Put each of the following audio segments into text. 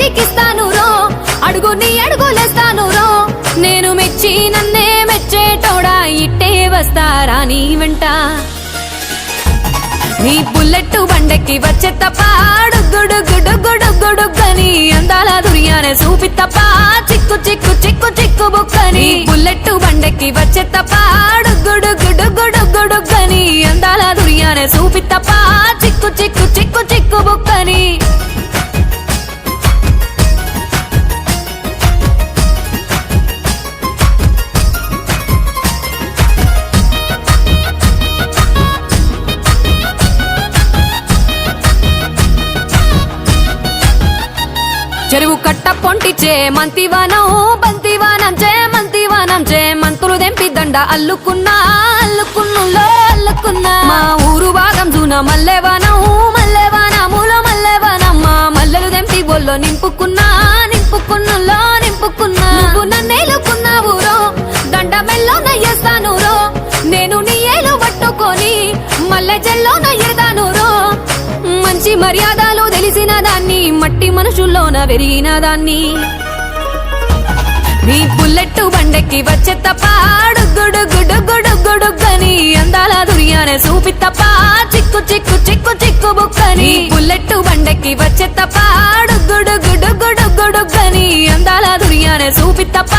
చేతికిస్తాను రో. అడుగు నీ అడుగులేస్తాను రో. నేను మెచ్చి నన్నే మెచ్చేటోడా ఇట్టే వస్తారా నీ వెంట. నీ బుల్లెట్ బండకి వచ్చే తప్ప గుడుగుడుగుడుగుడుగుడుగని అందాల దుర్యానే చూపి తప్ప చిక్కు చిక్కు చిక్కు చిక్కు బుక్కని. బుల్లెట్ బండకి వచ్చే తప్ప గుడుగుడుగుడుగుడుగని అందాల దుర్యానే చూపి తప్ప చిక్కు చిక్కు చిక్కు చిక్కు బుక్క చెరువు కట్ట పొంటిచే మంతివానం బంతివానం చే మంతివానం చే మంతులు దెంపి దండ అల్లుకున్నా అల్లుకున్నులో అల్లుకున్నా. మా ఊరు భాగం జూన మల్లెవానం మల్లెవానములో మల్లెవానం. మా మల్లెలు దెంపి బొల్లో నింపుకున్నా నింపుకున్నులో నింపుకున్నా. నువ్వు నన్నేలుకున్నావు రో దండ మెల్లో నయ్యేస్తాను రో. నేను నీ ఏలు పట్టుకొని మల్లె జల్లో నయ్యేదాను రో. మంచి మర్యాద దాన్ని మనుషుల్లోన వెరిగిన దాన్ని. నీ బుల్లెట్ బండెక్కి వచ్చే తప్ప గుడుగుడుగుడుగుడుగని అందాల దుర్యానే చూపి తప్ప చిక్కు చిక్కు చిక్కు చిక్కు బుక్కని. బుల్లెట్ బండెక్కి వచ్చే తప్ప గుడుగుడుగుడుగుడుగని అందాల దుర్యానే చూపి తప్ప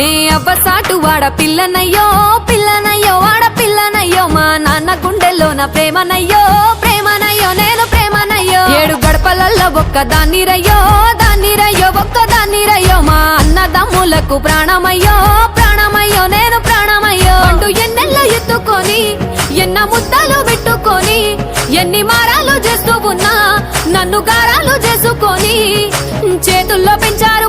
నే అవ్వసాటు వాడ పిల్లనయ్యో పిల్లనయ్యో వాడ పిల్లనయ్యో మా నాన్న గుండెల్లో నా ప్రేమనయ్యో ప్రేమనయ్యో నేను ప్రేమనయ్యో. ఏడు గడపలల్లో ఒక్క దాన్ని రయ్యో దాన్ని రయ్యో ఒక్క దాన్ని రయ్యో మా అన్నదమ్ములకు ప్రాణమయ్యో ప్రాణమయ్యో నేను ప్రాణమయ్యో. అంటూ ఎన్నెల్లో ఎత్తుకొని ఎన్న ముద్దలు పెట్టుకొని ఎన్ని మారాలు చేస్తూ ఉన్నా నన్ను గారాలు చేసుకొని చేతుల్లో పెంచారు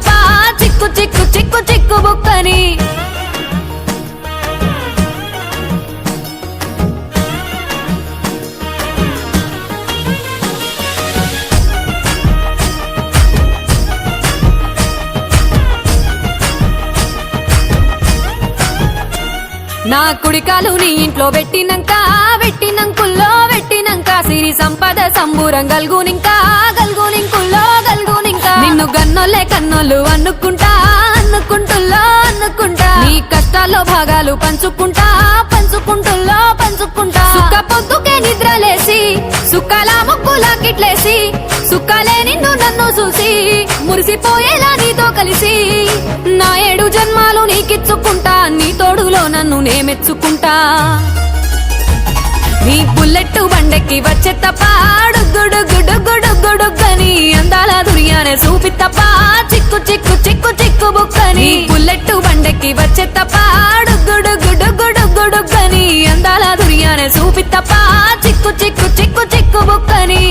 నా కుడికాలు నీ ఇంట్లో పెట్టినంక పెట్టినంకుల్లో పెట్టినంక సిరి సంపద సంబూరం గల్గునింకా గల్గునింకుల్లో గల్గునింకా. నిన్ను గన్నోలే కన్నోళ్ళు అనుకుంటా అనుకుంటుల్లో అనుకుంటా నీ కష్టాల్లో భాగాలు పంచుకుంటా పంచుకుంటుల్లో పంచుకుంటా. సుఖ పొద్దుకే నిద్రలేసి సుఖాల ముక్కులా కిట్లేసి సుఖాలే నిన్ను నన్ను చూసి మురిసిపోయేలా నీతో కలిసి నా ఏడు జన్మాలు నీకిచ్చుకుంటా. నన్ను నేమెచ్చుకుంటా. నీ బుల్లెట్ బండకి వచ్చే తప్ప గుడు గుడు గుడు గుడు గని అందాల దునియానే చూపి తప్ప చిక్కు చిక్కు చిక్కు చిక్కు బుక్కని. బుల్లెట్ బండకి వచ్చే తప్ప గుడు గుడు గుడు గుడు గని అందాల దునియానే చూపి తప్ప చిక్కు చిక్కు చిక్కు చిక్కు బుక్కని.